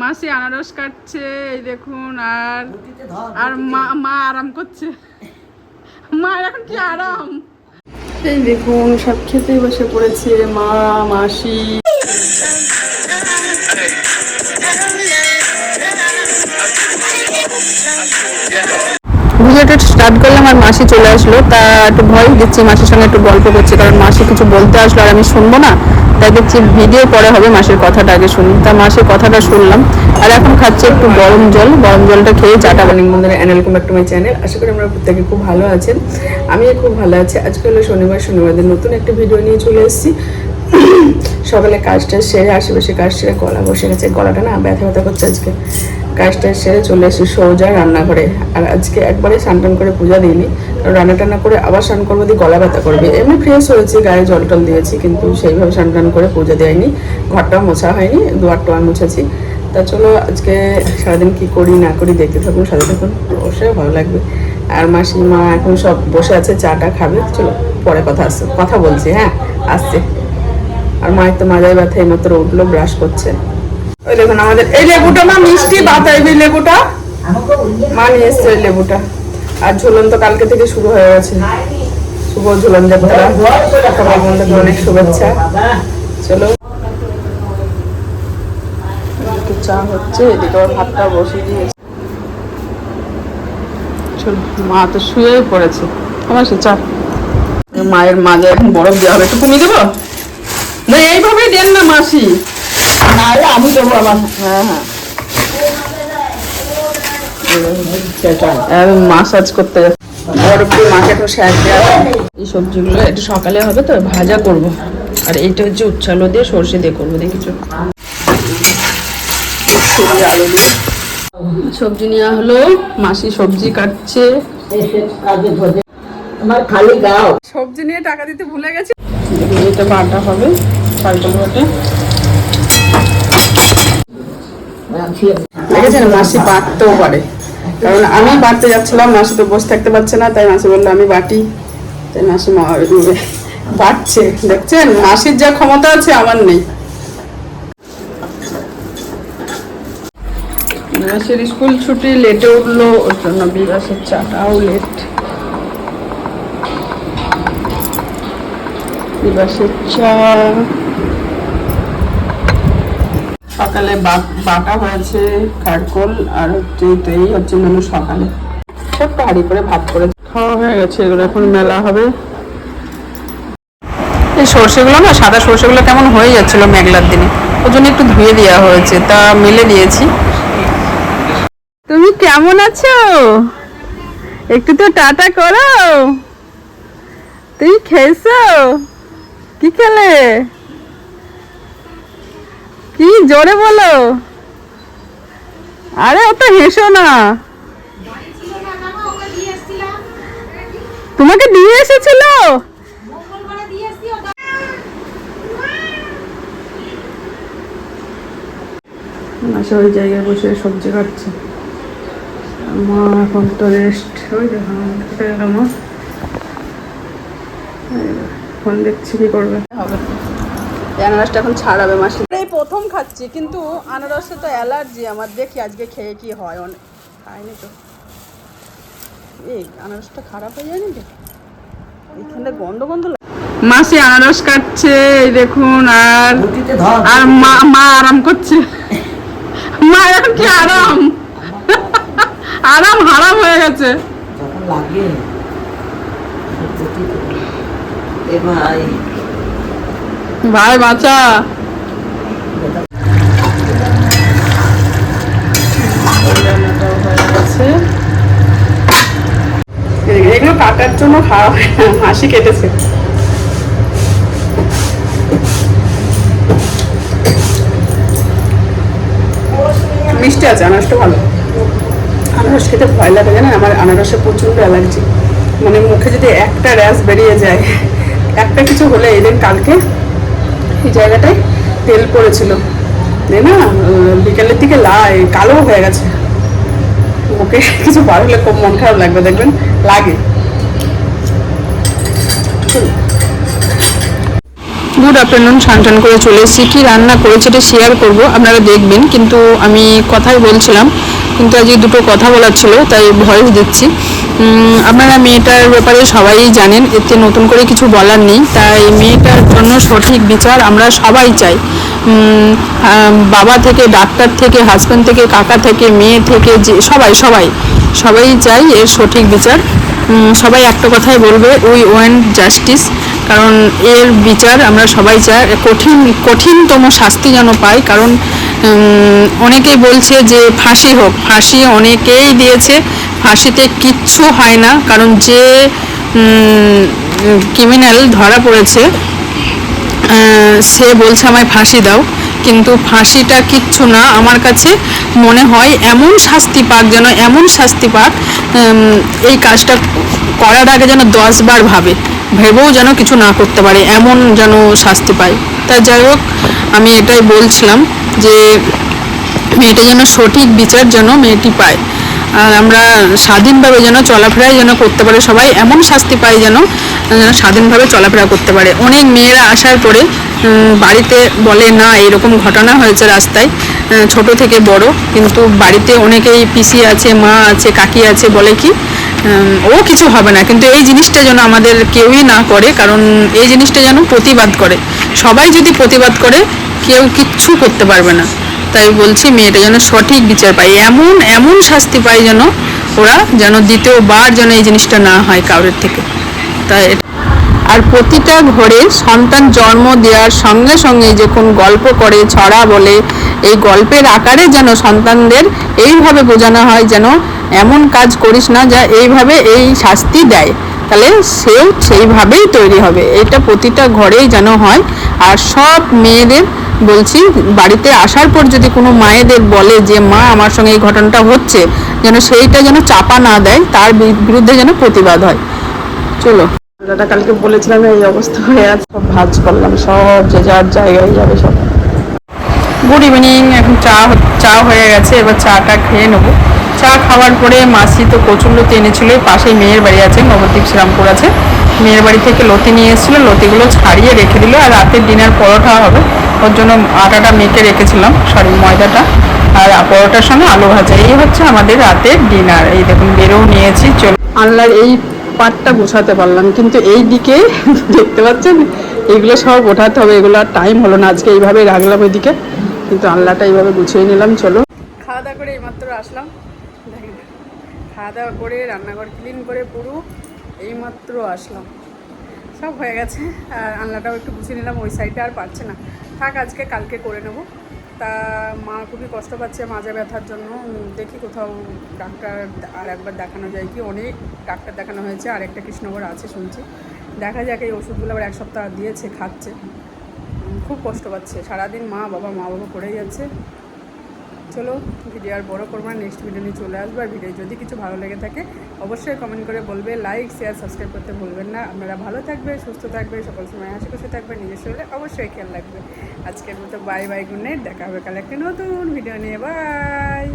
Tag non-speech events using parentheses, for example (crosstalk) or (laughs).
মাসি আনারস কাটছে এই দেখুন আর আর মা মা আরাম করছে। মা এখন কি আরাম? এই দেখুন সব খেতে বসে পড়েছে মা মাসি। ভিডিওটা স্টার্ট করলাম আর মাসি চলে আসলো তা একটু ভয় দিচ্ছি মাসির সঙ্গে একটু গল্প করছি কারণ মাসি কিছু বলতে আসলো আর আমি শুনব না। তাই যে ভিডিও পরে হবে মাসের কথাটা, আগে শুনি। তা মাসের কথাটা শুনলাম। আর এখন খাচ্ছে একটু গরম জল। গরম জলটা খেয়ে চাটা বানিং বন্ধুরা অ্যানেল ব্যাক টু মাই চ্যানেল আশা করি আমরা প্রত্যেকে খুব ভালো আছেন। আমি খুব ভালো আছি। আজকে হলো শনিবার। শনিবারদের নতুন একটা ভিডিও নিয়ে চলে এসেছি। সকালে কাজটা সেরে আশেপাশে কাজ সেরে গলা বসে গেছে। গলাটা না ব্যথা ব্যথা করছে আজকে। কাজটা সেরে চলে এসেছি সোজা রান্নাঘরে। আর আজকে একবারে স্নান টান করে পূজা দিইনি, কারণ রান্না টান্না করে আবার স্নান করব দিয়ে গলা ব্যথা করবে। এমনি ফ্রেশ হয়েছি, গায়ে জল টল দিয়েছি, কিন্তু সেইভাবে স্নান টান করে পূজা দেয়নি। ঘরটাও মোছা হয়নি, দুয়ার টোয়ার মুছেছি। তা চলো আজকে সারাদিন কি করি না করি দেখতে থাকুন, সাথে থাকুন, অবশ্যই ভালো লাগবে। আর মাসিমা এখন সব বসে আছে, চাটা খাবে। চলো পরে কথা আসছে, কথা বলছি হ্যাঁ আসছে। আর মায়ের তো মাজায় ব্যথা এইমাত্র উঠল ব্রাশ করছে। ওই দেখুন আমাদের এই লেবুটা মা মিষ্টি বাতাইবি লেবুটা। মা নিয়ে এসছে ওই লেবুটা। আর ঝুলন তো কালকে থেকে শুরু হয়ে গেছে। শুভ ঝুলন যাত্রা সবাই বন্ধুদের অনেক শুভেচ্ছা। চলো। চা হচ্ছে এদিকে আবার ভাতটা বসিয়ে দিয়েছে। চলো মা তো শুয়েই পড়েছে। আমার সে চা। মায়ের মাঝে এখন বরফ দেওয়া হবে। একটু কমিয়ে দেবো? না এইভাবেই দেন না মাসি। নাহলে আমি দেবো আমার হ্যাঁ হ্যাঁ। মাসাজ করতে বরফ মাকে স্যার দেওয়া এই সবজিগুলো একটু সকালে হবে তো ভাজা করব। আর এইটা হচ্ছে উচ্ছালো দিয়ে সর্ষে দিয়ে করব দেখেছ সবজি আলু দিয়ে সবজি নেওয়া হলো মাসি সবজি কাটছে। এসে আমার খালি গাও। সবজি নিয়ে টাকা দিতে ভুলে গেছি। এটা বাটা হবে পাল্টল বাটা। দেখেছেন, মাসি বাটতেও পারে। কারণ আমি বাটতে যাচ্ছিলাম, মাসি তো বসে থাকতে পারছে না, তাই মাসি বলল, আমি বাটি। তাই মাসি বাটছে দেখছেন, মাসির যা ক্ষমতা আছে, আমার নেই। বিবাসের স্কুল ছুটি লেটে উঠল, ওর জন্য বিবাসের চাটাও লেট বিবাসের চা সকালে বাটা হয়েছে কারকল আর হচ্ছে এই হচ্ছে মেনু সকালে। ছোট্ট হাঁড়ি করে ভাত করে খাওয়া হয়ে গেছে, এগুলো এখন মেলা হবে। এই সর্ষেগুলো না, সাদা সর্ষেগুলো কেমন হয়ে যাচ্ছিল মেঘলার দিনে। ওই জন্য একটু ধুয়ে দেওয়া হয়েছে, তা মেলে দিয়েছি। তুমি কেমন আছো? একটু তো টাটা করো। তুমি খেয়েছো? কি খেলে? কি জোরে বলো? আরে অত হেসো না। তোমাকে দিয়ে এসেছিল? মাসে ওই জায়গায় বসে সবজি কাটছে। মা এখন তো রেস্ট ওই দেখো মা। ফোন দেখছি কি করবে। হবে। আনারসটা এখন ছাড়াবে মাসি। এই প্রথম খাচ্ছি কিন্তু আনারসে তো অ্যালার্জি আমার দেখি আজকে খেয়ে কি হয় অনেক খাইনি তো। এই আনারসটা খারাপ হয়ে যায়নি তো এখানে গন্ধ গন্ধ মাসি আনারস কাটছে দেখুন আর আর মা মা আরাম করছে। মা এখন কি আরাম? আরাম হারাম হয়ে গেছে। যখন লাগে এ ভাই। ভাই, বাঁচা। এগুলো কাটার জন্য খাওয়া হাসি কেটেছে। মিষ্টি আছে, আনারসটা ভালো। আনারস খেতে ভয় লাগে, জানেন? আমার আনারসে প্রচণ্ড অ্যালার্জি। মানে মুখে যদি একটা র্যাশ বেরিয়ে যায়, একটা কিছু হলে এদিন কালকে এই জায়গাটায় তেল পড়েছিল। না? বিকেলের দিকে লাই কালো হয়ে গেছে। মুখে কিছু বার হলে খুব মন খারাপ লাগবে, দেখবেন? লাগে। গুড আফটারনুন স্নান টান করে চলে এসেছি। কী রান্না করেছি এটা শেয়ার করব, আপনারা দেখবেন। কিন্তু আমি কথাই বলছিলাম, কিন্তু আজকে দুটো কথা বলার ছিল, তাই ভয়েস দিচ্ছি। আপনারা মেয়েটার ব্যাপারে সবাই জানেন, এতে নতুন করে কিছু বলার নেই। তাই মেয়েটার জন্য সঠিক বিচার আমরা সবাই চাই। বাবা থেকে, ডাক্তার থেকে হাজব্যান্ড থেকে, কাকা থেকে, মেয়ে থেকে, যে, সবাই সবাই সবাই চাই এর সঠিক বিচার। সবাই একটা কথাই বলবে উই ওয়ান্ট জাস্টিস কারণ এর বিচার আমরা সবাই চাই, কঠিন, কঠিনতম শাস্তি যেন পাই, কারণ অনেকেই বলছে যে ফাঁসি হোক, ফাঁসি অনেকেই দিয়েছে, ফাঁসিতে কিচ্ছু হয় না, কারণ যে ক্রিমিনাল ধরা পড়েছে সে বলছে আমায় ফাঁসি দাও, কিন্তু ফাঁসিটা কিচ্ছু না। আমার কাছে মনে হয় এমন শাস্তি পাক যেন, এমন শাস্তি পাক এই কাজটা করার আগে যেন দশবার ভাবে, ভেবেও যেন কিছু না করতে পারে, এমন যেন শাস্তি পায়। তা যাই হোক, আমি এটাই বলছিলাম। যে মেয়েটা যেন সঠিক বিচার যেন মেয়েটি পায়। আর আমরা স্বাধীনভাবে যেন চলাফেরাই যেন করতে পারে সবাই, এমন শাস্তি পায় যেন যেন স্বাধীনভাবে চলাফেরা করতে পারে। অনেক মেয়েরা আসার পরে বাড়িতে বলে, না, এরকম ঘটনা হয়েছে রাস্তায়। ছোট থেকে বড়, কিন্তু বাড়িতে অনেকেই পিসি আছে, মা আছে, কাকি আছে, বলে কি ও কিছু হবে না। কিন্তু এই জিনিসটা যেন আমাদের কেউই না করে, কারণ এই জিনিসটা যেন প্রতিবাদ করে। সবাই যদি প্রতিবাদ করে কেউ কিচ্ছু করতে পারবে না। তাই বলছি, মেয়েটা যেন সঠিক বিচার পায়। এমন এমন শাস্তি পায় যেন ওরা যেন দ্বিতীয়বার যেন এই জিনিসটা না হয় কারোর থেকে। তাই আর প্রতিটা ঘরে সন্তান জন্ম দেওয়ার সঙ্গে সঙ্গে যখন গল্প করে, ছড়া বলে, এই গল্পের আকারে যেন সন্তানদের এইভাবে বোঝানো হয় যেন এমন কাজ করিস না যা এইভাবে এই শাস্তি দেয়। তাহলে সেও সেইভাবেই তৈরি হবে। এটা প্রতিটা ঘরেই যেন হয়। আর সব মেয়েদের বলছি বাড়িতে আসার পর যদি কোনো মায়েদের বলে যে মা আমার সঙ্গে এই ঘটনাটা হচ্ছে যেন সেইটা যেন চাপা না দেয় তার বিরুদ্ধে যেন প্রতিবাদ হয়। চলো। দাদা কালকে বলেছিলাম এই অবস্থা হয়ে আছে সব ভাজ করলাম সব যে যার জায়গায় যাবে সব। গুড ইভিনিং এখন চা চা হয়ে গেছে এবার চাটা খেয়ে নেব। চা খাওয়ার পরে মাসি তো কচুরলতি এনেছিল পাশেই মেয়ের বাড়ি আছে নবদ্বীপ শ্রীরামপুর আছে। মেয়ের বাড়ি থেকে লতি নিয়ে এসেছিল লতিগুলো ছাড়িয়ে রেখে দিল আর রাতের ডিনার পরোটা হবে। ওর জন্য আটাটা মেখে রেখেছিলাম সরি ময়দাটা আর পরোটার সঙ্গে আলু ভাজা। এই হচ্ছে আমাদের রাতের ডিনার। এই দেখুন বেরোও নিয়েছি চল আল্লাহর এই পাটটা গোছাতে পারলাম কিন্তু এই দিকে (laughs) দেখতে পাচ্ছেন এগুলো সব ওঠাতে হবে এগুলো আর টাইম হলো না আজকে এইভাবে রাখলাম ওইদিকে কিন্তু আল্লাহটা এইভাবে গুছিয়ে নিলাম চলো। খাওয়া দাওয়া করে এইমাত্র আসলাম। দেখেন খাওয়া দাওয়া করে রান্নাঘর ক্লিন করে পুরো এইমাত্র আসলাম। সব হয়ে গেছে আর আনলাটাও একটু গুছিয়ে নিলাম ওই সাইডে আর পারছে না। থাক, আজকে কালকে করে নেব। তা মা খুবই কষ্ট পাচ্ছে মাজা ব্যথার জন্য। দেখি কোথাও ডাক্তার আর একবার দেখানো যায় কি। অনেক ডাক্তার দেখানো হয়েছে আর একটা কৃষ্ণগড় আছে শুনছি। দেখা যাক এই ওষুধগুলো আবার এক সপ্তাহ দিয়েছে, খাচ্ছে। খুব কষ্ট পাচ্ছে। সারাদিন মা বাবা মা বাবা করেই যাচ্ছে। চলো ভিডিও আর বড়ো করব নেক্সট ভিডিও নিয়ে চলে আসব। আর ভিডিও যদি কিছু ভালো লেগে থাকে, অবশ্যই কমেন্ট করে বলবে লাইক শেয়ার সাবস্ক্রাইব করতে ভুলবেন না। আপনারা ভালো থাকবে, সুস্থ থাকবে, সকল সময় হাসি খুশি থাকবে, নিজের শরীরে অবশ্যই খেয়াল রাখবে। আজকের মতো বাই বাই গুড নাইট দেখা হবে কাল একটা নতুন ভিডিও নিয়ে। বাই